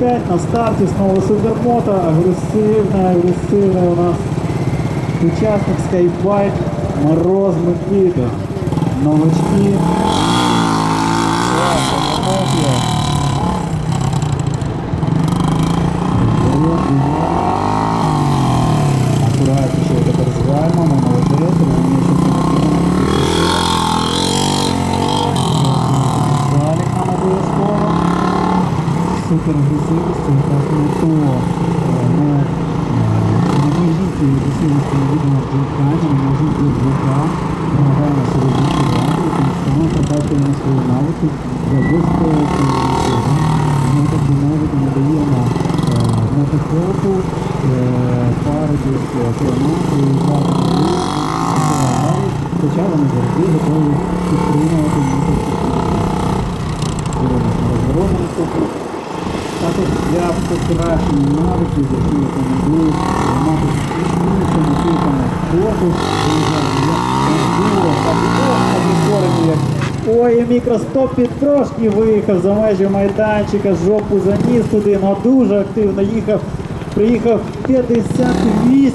опять на старте снова супермото. Агрессивный, агрессивный у нас участник скайбайк Мороз Микита. Новачки. Классно, молодец. Вперед, вперед. Аккуратнейше вот это развиваемо, но молодец, разумеется, Якраз не то. На агресивності не видимо джойкані, ми можемо і. Намагаємо собі відчувати, і тим самим прокачуємо свої навики для безпеки. Ми так би навіть надаємо мотоциклу, пари десь кілометри, і пари Хоча вони завжди готові підтримувати Також для покращення навиків, які рекомендують так іншими типами спорту, як Ой, мікростоп під трошки виїхав за межі майданчика, жопу заніс туди, але дуже активно їхав. Приїхав 58